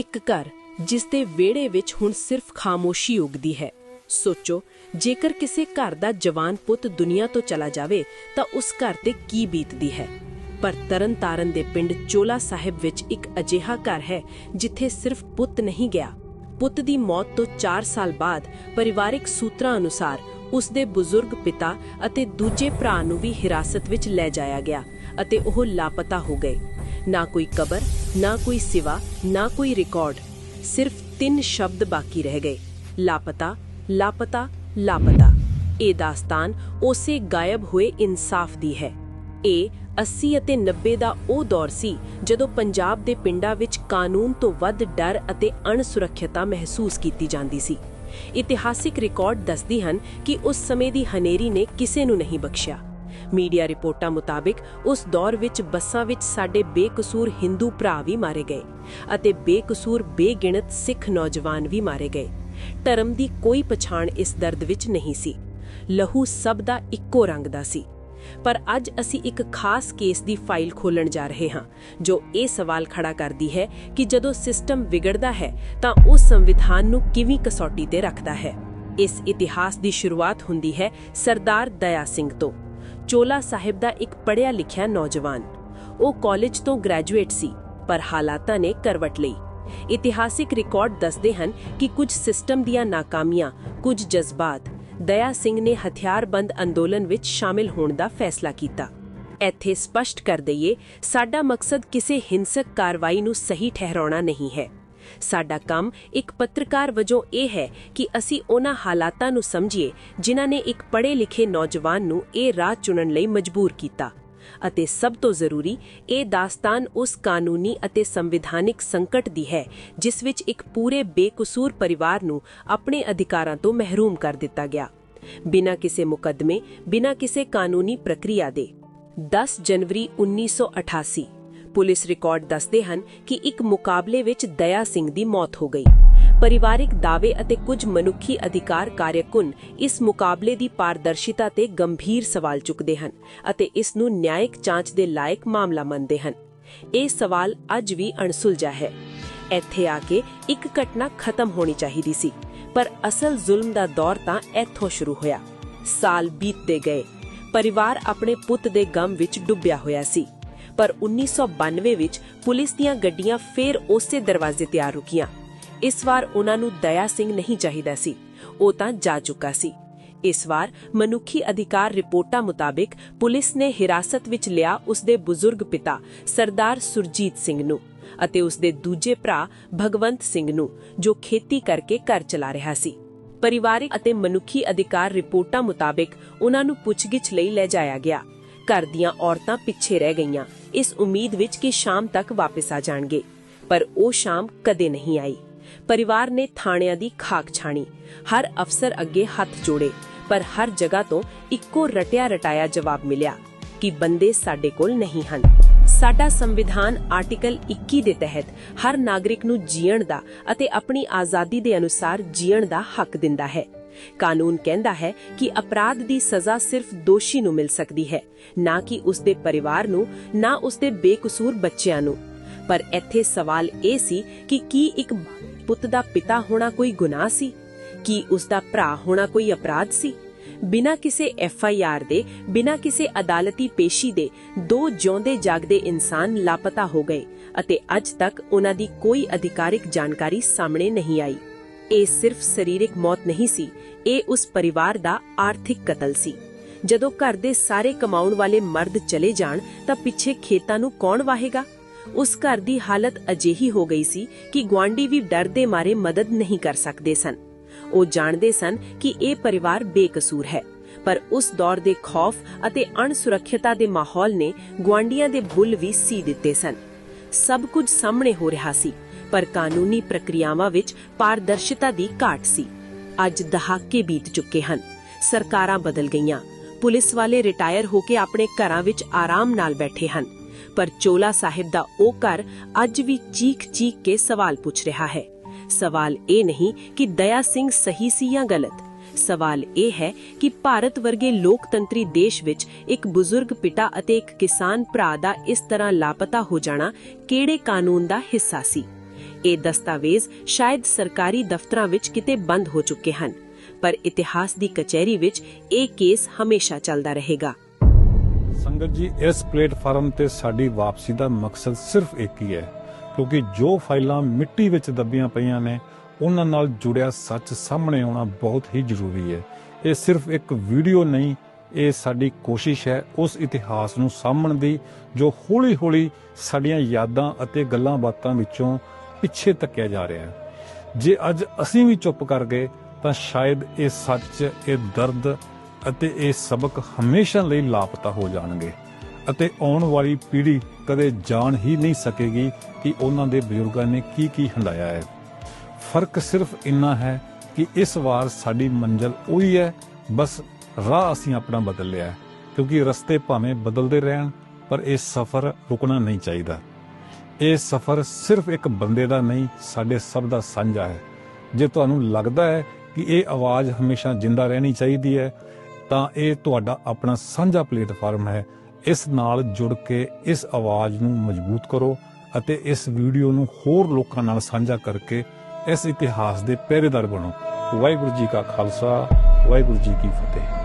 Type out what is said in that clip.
ਇੱਕ ਘਰ ਜਿਸ ਦੇ ਵਿਹੜੇ ਵਿੱਚ ਹੁਣ ਸਿਰਫ ਖਾਮੋਸ਼ੀ ਉਗਦੀ ਹੈ। ਸੋਚੋ, ਜੇਕਰ ਕਿਸੇ ਘਰ ਦਾ ਜਵਾਨ ਪੁੱਤ ਦੁਨੀਆ ਤੋਂ ਚਲਾ ਜਾਵੇ, ਤਾਂ ਉਸ ਘਰ ਤੇ ਕੀ ਬੀਤਦੀ ਹੈ? ਪਰ ਤਰਨਤਾਰਨ ਦੇ ਪਿੰਡ ਚੋਲਾ ਸਾਹਿਬ ਵਿੱਚ ਇੱਕ ਅਜਿਹਾ ਘਰ ਹੈ, ਜਿੱਥੇ ਸਿਰਫ ਪੁੱਤ ਨਹੀਂ ਗਿਆ। ਪੁੱਤ ਦੀ ਮੌਤ ਤੋਂ 4 ਸਾਲ ਬਾਅਦ ਪਰਿਵਾਰਿਕ ਸੂਤਰਾਂ ਅਨੁਸਾਰ ਉਸ ਦੇ ਬਜ਼ੁਰਗ ਪਿਤਾ ਅਤੇ ਦੂਜੇ ਭਰਾ ਨੂੰ ਵੀ ਹਿਰਾਸਤ ਵਿੱਚ ਲੈ ਜਾਇਆ ਗਿਆ ਅਤੇ ਉਹ ਲਾਪਤਾ ਹੋ ਗਏ। ਨਾ ਕੋਈ ਕਬਰ, ਨਾ ਕੋਈ ਸਿਵਾ, ਨਾ ਕੋਈ ਰਿਕਾਰਡ। ਸਿਰਫ ਤਿੰਨ ਸ਼ਬਦ ਬਾਕੀ ਰਹਿ ਗਏ। ਲਾਪਤਾ ਲਾਪਤਾ ਲਾਪਤਾ। ਇਹ ਦਾਸਤਾਨ ਉਸੇ ਗਾਇਬ ਹੋਏ ਇਨਸਾਫ ਦੀ ਹੈ। ਇਹ 80 ਅਤੇ 90 ਦਾ ਉਹ ਦੌਰ ਸੀ ਜਦੋਂ ਪੰਜਾਬ ਦੇ ਪਿੰਡਾਂ ਵਿੱਚ ਕਾਨੂੰਨ ਤੋਂ ਵੱਧ ਡਰ ਅਤੇ ਅਣਸੁਰੱਖਿਅਤਾ ਮਹਿਸੂਸ ਕੀਤੀ ਜਾਂਦੀ ਸੀ। ਇਤਿਹਾਸਿਕ ਰਿਕਾਰਡ ਦੱਸਦੀ ਹਨ ਕਿ ਉਸ ਸਮੇਂ ਦੀ ਹਨੇਰੀ ਨੇ ਕਿਸੇ ਨੂੰ ਨਹੀਂ ਬਖਸ਼ਿਆ। ਮੀਡੀਆ ਰਿਪੋਰਟਾਂ ਮੁਤਾਬਿਕ ਉਸ ਦੌਰ ਵਿੱਚ ਬੱਸਾਂ ਵਿੱਚ ਸਾਡੇ ਬੇਕਸੂਰ ਹਿੰਦੂ ਭਰਾ ਵੀ ਮਾਰੇ ਗਏ ਅਤੇ ਬੇਕਸੂਰ ਬੇਗਿਣਤ ਸਿੱਖ ਨੌਜਵਾਨ ਵੀ ਮਾਰੇ ਗਏ। ਧਰਮ ਦੀ ਕੋਈ ਪਛਾਣ ਇਸ ਦਰਦ ਵਿੱਚ ਨਹੀਂ ਸੀ। ਲਹੂ ਸਭ ਦਾ ਇੱਕੋ ਰੰਗ ਦਾ ਸੀ। ਪਰ ਅੱਜ ਅਸੀਂ ਇੱਕ ਖਾਸ ਕੇਸ ਦੀ ਫਾਈਲ ਖੋਲਣ ਜਾ ਰਹੇ ਹਾਂ, ਜੋ ਇਹ ਸਵਾਲ ਖੜਾ ਕਰਦੀ ਹੈ ਕਿ ਜਦੋਂ ਸਿਸਟਮ ਵਿਗੜਦਾ ਹੈ, ਤਾਂ ਉਹ ਸੰਵਿਧਾਨ ਨੂੰ ਕਿਵੇਂ ਕਸੌਟੀ ਤੇ ਰੱਖਦਾ ਹੈ। ਇਸ ਇਤਿਹਾਸ ਦੀ ਸ਼ੁਰੂਆਤ ਹੁੰਦੀ ਹੈ ਸਰਦਾਰ ਦਇਆ ਸਿੰਘ ਤੋਂ। ਚੋਲਾ ਸਾਹਿਬ ਦਾ ਇੱਕ ਪੜ੍ਹਿਆ ਲਿਖਿਆ ਨੌਜਵਾਨ। ਉਹ ਕਾਲਜ ਤੋਂ ਗ੍ਰੈਜੂਏਟ ਸੀ, ਪਰ ਹਾਲਾਤਾਂ ਨੇ ਕਰਵਟ ਲਈ। ਇਤਿਹਾਸਿਕ ਰਿਕਾਰਡ ਦੱਸਦੇ ਹਨ ਕਿ ਕੁਝ ਸਿਸਟਮ ਦੀਆਂ ਨਾਕਾਮੀਆਂ, ਕੁਝ ਜਜ਼ਬਾਤ ਦਇਆ ਸਿੰਘ ਨੇ ਹਥਿਆਰਬੰਦ ਅੰਦੋਲਨ ਵਿੱਚ ਸ਼ਾਮਿਲ ਹੋਣ ਦਾ ਫੈਸਲਾ ਕੀਤਾ। ਇੱਥੇ ਸਪਸ਼ਟ ਕਰ ਦਈਏ, ਸਾਡਾ ਮਕਸਦ ਕਿਸੇ ਹਿੰਸਕ ਕਾਰਵਾਈ ਨੂੰ ਸਹੀ ਠਹਿਰਾਉਣਾ ਨਹੀਂ ਹੈ। ਸਾਡਾ ਕੰਮ ਇੱਕ ਪੱਤਰਕਾਰ ਵਜੋਂ ਇਹ ਹੈ ਕਿ ਅਸੀਂ ਉਹਨਾਂ ਹਾਲਾਤਾਂ ਨੂੰ ਸਮਝੀਏ ਜਿਨ੍ਹਾਂ ਨੇ ਇੱਕ ਪੜ੍ਹੇ ਲਿਖੇ ਨੌਜਵਾਨ ਨੂੰ ਇਹ ਰਾਹ ਚੁਣਨ ਲਈ ਮਜਬੂਰ ਕੀਤਾ। ਅਤੇ ਸਭ ਤੋਂ ਜ਼ਰੂਰੀ, ਇਹ ਦਾਸਤਾਨ ਉਸ ਕਾਨੂੰਨੀ ਅਤੇ ਸੰਵਿਧਾਨਿਕ ਸੰਕਟ ਦੀ ਹੈ, ਜਿਸ ਵਿੱਚ ਇੱਕ ਪੂਰੇ ਬੇਕਸੂਰ ਪਰਿਵਾਰ ਨੂੰ ਆਪਣੇ ਅਧਿਕਾਰਾਂ ਤੋਂ ਮਹਿਰੂਮ ਕਰ ਦਿੱਤਾ ਗਿਆ। ਬਿਨਾਂ ਕਿਸੇ ਮੁਕੱਦਮੇ, ਬਿਨਾਂ ਕਿਸੇ ਕਾਨੂੰਨੀ ਪ੍ਰਕਿਰਿਆ ਦੇ। 10 ਜਨਵਰੀ 1988 ਪੁਲਿਸ ਰਿਕਾਰਡ ਦੱਸਦੇ ਹਨ ਕਿ ਇੱਕ ਮੁਕਾਬਲੇ ਵਿੱਚ ਦਇਆ ਸਿੰਘ ਦੀ ਮੌਤ ਹੋ ਗਈ। ਪਰਿਵਾਰਿਕ ਦਾਅਵੇ ਅਤੇ ਕੁਝ ਮਨੁੱਖੀ ਅਧਿਕਾਰ ਕਾਰਜਕੁਨ ਇਸ ਮੁਕਾਬਲੇ ਦੀ ਪਾਰਦਰਸ਼ਿਤਾ ਤੇ ਗੰਭੀਰ ਸਵਾਲ ਚੁੱਕਦੇ ਹਨ ਅਤੇ ਇਸ ਨੂੰ ਨਿਆਇਕ ਜਾਂਚ ਦੇ ਲਾਇਕ ਮਾਮਲਾ ਮੰਨਦੇ ਹਨ। ਇਹ ਸਵਾਲ ਅੱਜ ਵੀ ਅਣਸੁਲਝਾ ਹੈ। ਇੱਥੇ ਆ ਕੇ ਇੱਕ ਘਟਨਾ ਖਤਮ ਹੋਣੀ ਚਾਹੀਦੀ ਸੀ, ਪਰ ਅਸਲ ਜ਼ੁਲਮ ਦਾ ਦੌਰ ਤਾਂ ਇੱਥੋਂ ਸ਼ੁਰੂ ਹੋਇਆ। ਸਾਲ ਬੀਤਦੇ ਗਏ। ਪਰਿਵਾਰ ਆਪਣੇ ਪੁੱਤ ਦੇ ਗਮ ਵਿੱਚ ਡੁੱਬਿਆ ਹੋਇਆ ਸੀ। ਪਰ 1992 ਵਿੱਚ ਪੁਲਿਸ ਦੀਆਂ ਗੱਡੀਆਂ ਫੇਰ ਉਸੇ ਦਰਵਾਜ਼ੇ ਤੇ ਆ ਰੁਕੀਆਂ। ਇਸ ਵਾਰ ਉਹਨਾਂ ਨੂੰ ਦਇਆ ਸਿੰਘ ਨਹੀਂ ਚਾਹੀਦਾ ਸੀ। ਉਹ ਤਾਂ ਜਾ ਚੁੱਕਾ ਸੀ। ਇਸ ਵਾਰ ਮਨੁੱਖੀ ਅਧਿਕਾਰ ਰਿਪੋਰਟਾਂ ਮੁਤਾਬਿਕ ਪੁਲਿਸ ਨੇ ਹਿਰਾਸਤ ਵਿੱਚ ਲਿਆ ਉਸ ਦੇ ਬਜ਼ੁਰਗ ਪਿਤਾ, ਸਰਦਾਰ ਸੁਰਜੀਤ ਸਿੰਘ ਨੂੰ ਅਤੇ ਉਸ ਦੇ ਦੂਜੇ ਭਰਾ ਭਗਵੰਤ ਸਿੰਘ ਨੂੰ, ਜੋ ਖੇਤੀ ਕਰਕੇ ਘਰ ਚਲਾ ਰਿਹਾ ਸੀ। ਪਰਿਵਾਰਿਕ ਅਤੇ ਮਨੁੱਖੀ ਅਧਿਕਾਰ ਰਿਪੋਰਟਾਂ ਮੁਤਾਬਿਕ ਉਹਨਾਂ ਨੂੰ ਪੁੱਛਗਿੱਛ ਲਈ ਲੈ ਜਾਇਆ ਗਿਆ। ਘਰ ਦੀਆਂ ਔਰਤਾਂ ਪਿੱਛੇ ਰਹਿ ਗਈਆਂ। ਇਸ ਉਮੀਦ ਵਿੱਚ ਕਿ ਸ਼ਾਮ ਤੱਕ ਵਾਪਸ ਆ ਜਾਣਗੇ। ਪਰ ਉਹ ਸ਼ਾਮ ਕਦੇ ਨਹੀਂ ਆਈ। ਪਰਿਵਾਰ ਨੇ ਥਾਣਿਆਂ ਦੀ ਖਾਕ ਛਾਣੀ। ਹਰ ਅਫਸਰ ਅੱਗੇ ਹੱਥ ਜੋੜੇ, ਪਰ ਹਰ ਜਗ੍ਹਾ ਤੋਂ ਇੱਕੋ ਰਟਿਆ ਰਟਾਇਆ ਜਵਾਬ ਮਿਲਿਆ ਕਿ ਬੰਦੇ ਸਾਡੇ ਕੋਲ ਨਹੀਂ ਹਨ। ਸਾਡਾ ਸੰਵਿਧਾਨ ਆਰਟੀਕਲ 21 ਦੇ ਤਹਿਤ ਹਰ ਨਾਗਰਿਕ ਨੂੰ ਜੀਣ ਦਾ ਅਤੇ ਆਪਣੀ ਆਜ਼ਾਦੀ ਦੇ ਅਨੁਸਾਰ ਜੀਣ ਦਾ ਹੱਕ ਦਿੰਦਾ ਹੈ। ਕਾਨੂੰਨ ਕਹਿੰਦਾ ਹੈ ਕਿ ਅਪਰਾਧ ਦੀ ਸਜ਼ਾ ਸਿਰਫ ਦੋਸ਼ੀ ਨੂੰ ਮਿਲ ਸਕਦੀ ਹੈ, ਨਾ ਕਿ ਉਸ ਦੇ ਪਰਿਵਾਰ ਨੂੰ, ਨਾ ਉਸ ਦੇ ਬੇਕਸੂਰ ਬੱਚਿਆਂ ਨੂੰ। ਪਰ ਇੱਥੇ ਸਵਾਲ ਇਹ ਸੀ ਕਿ ਕੀ ਇੱਕ ਪੁੱਤ ਦਾ ਪਿਤਾ ਹੋਣਾ ਕੋਈ ਗੁਨਾਹ ਸੀ? ਕੀ ਉਸ ਦਾ ਭਰਾ ਹੋਣਾ ਕੋਈ ਅਪਰਾਧ ਸੀ? ਬਿਨਾਂ ਕਿਸੇ ਐਫ ਆਈ ਆਰ ਦੇ, ਬਿਨਾਂ ਕਿਸੇ ਅਦਾਲਤੀ ਪੇਸ਼ੀ ਦੇ, ਦੋ ਜਿਉਂਦੇ ਜਾਗਦੇ ਇਨਸਾਨ ਲਾਪਤਾ ਹੋ ਗਏ ਅਤੇ ਅੱਜ ਤੱਕ ਉਹਨਾਂ ਦੀ ਕੋਈ ਅਧਿਕਾਰਿਕ ਜਾਣਕਾਰੀ ਸਾਹਮਣੇ ਨਹੀਂ ਆਈ। ਇਹ ਸਿਰਫ ਸਰੀਰਕ ਮੌਤ ਨਹੀਂ ਸੀ, ਇਹ ਉਸ ਪਰਿਵਾਰ ਦਾ ਆਰਥਿਕ ਕਤਲ ਸੀ। ਜਦੋਂ ਘਰ ਦੇ ਸਾਰੇ ਕਮਾਉਣ ਵਾਲੇ ਮਰਦ ਚਲੇ ਜਾਣ, ਤਾਂ ਪਿੱਛੇ ਖੇਤਾਂ ਨੂੰ ਕੌਣ ਵਾਹੇਗਾ? ਉਸ ਘਰ ਦੀ ਹਾਲਤ ਅਜਿਹੀ ਹੋ ਗਈ ਸੀ ਕਿ ਗਵਾਂਡੀ ਵੀ ਡਰ ਦੇ ਮਾਰੇ ਮਦਦ ਨਹੀਂ ਕਰ ਸਕਦੇ ਸਨ। ਉਹ ਜਾਣਦੇ ਸਨ ਕਿ ਇਹ ਪਰਿਵਾਰ ਬੇਕਸੂਰ ਹੈ, ਪਰ ਉਸ ਦੌਰ ਦੇ ਖੌਫ ਅਤੇ ਅਣਸੁਰੱਖਿਅਤਾ ਦੇ ਮਾਹੌਲ ਨੇ ਗਵਾਂਡੀਆਂ ਦੇ ਬੁੱਲ ਵੀ ਸੀ ਦਿੱਤੇ ਸਨ। ਸਭ ਕੁਝ ਸਾਹਮਣੇ ਹੋ ਰਿਹਾ ਸੀ। ਪਰ ਕਾਨੂੰਨੀ ਪ੍ਰਕਿਰਿਆਵਾਂ ਵਿੱਚ ਪਾਰਦਰਸ਼ਿਤਾ ਦੀ ਘਾਟ ਸੀ। ਅੱਜ ਦਹਾਕੇ ਬੀਤ ਚੁੱਕੇ ਹਨ। ਸਰਕਾਰਾਂ ਬਦਲ ਗਈਆਂ। ਪੁਲਿਸ ਵਾਲੇ ਰਿਟਾਇਰ ਹੋ ਕੇ ਆਪਣੇ ਘਰਾਂ ਵਿੱਚ ਆਰਾਮ ਨਾਲ ਬੈਠੇ ਹਨ। ਪਰ ਚੋਲਾ ਸਾਹਿਬ ਦਾ ਉਹ ਘਰ ਅੱਜ ਵੀ ਚੀਖ-ਚੀਖ ਕੇ ਸਵਾਲ ਪੁੱਛ ਰਿਹਾ ਹੈ। ਸਵਾਲ ਇਹ ਨਹੀਂ ਕਿ ਦਇਆ ਸਿੰਘ ਸਹੀ ਸੀ ਜਾਂ ਗਲਤ। ਸਵਾਲ ਇਹ ਹੈ ਕਿ ਭਾਰਤ ਵਰਗੇ ਲੋਕਤੰਤਰੀ ਦੇਸ਼ ਵਿੱਚ ਇੱਕ ਬਜ਼ੁਰਗ ਪਿਤਾ ਅਤੇ ਇੱਕ ਕਿਸਾਨ ਭਰਾ ਦਾ ਇਸ ਤਰ੍ਹਾਂ ਲਾਪਤਾ ਹੋ ਜਾਣਾ ਕਿਹੜੇ ਕਾਨੂੰਨ ਦਾ ਹਿੱਸਾ ਸੀ? ਇਹ ਦਸਤਾਵੇਜ਼ ਸ਼ਾਇਦ ਸਰਕਾਰੀ ਦਫ਼ਤਰਾਂ ਵਿੱਚ ਕਿਤੇ ਬੰਦ ਹੋ ਚੁੱਕੇ ਹਨ, ਪਰ ਇਤਿਹਾਸ ਦੀ ਕਚਹਿਰੀ ਵਿੱਚ ਇਹ ਕੇਸ ਹਮੇਸ਼ਾ ਚੱਲਦਾ ਰਹੇਗਾ। ਸੰਗਤ ਜੀ, ਇਸ ਪਲੇਟਫਾਰਮ ਤੇ ਸਾਡੀ ਵਾਪਸੀ ਦਾ ਮਕਸਦ ਸਿਰਫ ਇੱਕ ਹੀ ਹੈ, ਕਿਉਂਕਿ ਜੋ ਫਾਈਲਾਂ ਮਿੱਟੀ ਵਿੱਚ ਦੱਬੀਆਂ ਪਈਆਂ ਨੇ, ਉਹਨਾਂ ਨਾਲ ਜੁੜਿਆ ਸੱਚ ਸਾਹਮਣੇ ਆਉਣਾ ਬਹੁਤ ਹੀ ਜ਼ਰੂਰੀ ਹੈ। ਇਹ ਸਿਰਫ ਇੱਕ ਵੀਡੀਓ ਨਹੀਂ, ਇਹ ਸਾਡੀ ਕੋਸ਼ਿਸ਼ ਹੈ ਉਸ ਇਤਿਹਾਸ ਨੂੰ ਸਾਂਭਣ ਦੀ, ਜੋ ਹੌਲੀ-ਹੌਲੀ ਸਾਡੀਆਂ ਯਾਦਾਂ ਅਤੇ ਗੱਲਾਂ ਬਾਤਾਂ ਵਿੱਚੋਂ ਪਿੱਛੇ ਧੱਕਿਆ ਜਾ ਰਿਹਾ ਹੈ। ਜੇ ਅੱਜ ਅਸੀਂ ਵੀ ਚੁੱਪ ਕਰ ਗਏ, ਤਾਂ ਸ਼ਾਇਦ ਇਹ ਸੱਚ, ਇਹ ਦਰਦ ਅਤੇ ਇਹ ਸਬਕ ਹਮੇਸ਼ਾ ਲਈ ਲਾਪਤਾ ਹੋ ਜਾਣਗੇ ਅਤੇ ਆਉਣ ਵਾਲੀ ਪੀੜ੍ਹੀ ਕਦੇ ਜਾਣ ਹੀ ਨਹੀਂ ਸਕੇਗੀ ਕਿ ਉਹਨਾਂ ਦੇ ਬਜ਼ੁਰਗਾਂ ਨੇ ਕੀ ਕੀ ਹੰਡਾਇਆ ਹੈ। ਫ਼ਰਕ ਸਿਰਫ ਇੰਨਾ ਹੈ ਕਿ ਇਸ ਵਾਰ ਸਾਡੀ ਮੰਜ਼ਲ ਉਹੀ ਹੈ, ਬਸ ਰਾਹ ਅਸੀਂ ਆਪਣਾ ਬਦਲ ਲਿਆ ਕਿਉਂਕਿ ਰਸਤੇ ਭਾਵੇਂ ਬਦਲਦੇ ਰਹਿਣ, ਪਰ ਇਹ ਸਫ਼ਰ ਰੁਕਣਾ ਨਹੀਂ ਚਾਹੀਦਾ। ਇਹ ਸਫ਼ਰ ਸਿਰਫ ਇੱਕ ਬੰਦੇ ਦਾ ਨਹੀਂ, ਸਾਡੇ ਸਭ ਦਾ ਸਾਂਝਾ ਹੈ। ਜੇ ਤੁਹਾਨੂੰ ਲੱਗਦਾ ਹੈ ਕਿ ਇਹ ਆਵਾਜ਼ ਹਮੇਸ਼ਾ ਜਿੰਦਾ ਰਹਿਣੀ ਚਾਹੀਦੀ ਹੈ, ਤਾਂ ਇਹ ਤੁਹਾਡਾ ਆਪਣਾ ਸਾਂਝਾ ਪਲੇਟਫਾਰਮ ਹੈ। ਇਸ ਨਾਲ ਜੁੜ ਕੇ ਇਸ ਆਵਾਜ਼ ਨੂੰ ਮਜ਼ਬੂਤ ਕਰੋ ਅਤੇ ਇਸ ਵੀਡੀਓ ਨੂੰ ਹੋਰ ਲੋਕਾਂ ਨਾਲ ਸਾਂਝਾ ਕਰਕੇ ਇਸ ਇਤਿਹਾਸ ਦੇ ਪਹਿਰੇਦਾਰ ਬਣੋ। ਵਾਹਿਗੁਰੂ ਜੀ ਕਾ ਖਾਲਸਾ, ਵਾਹਿਗੁਰੂ ਜੀ ਕੀ ਫਤਿਹ।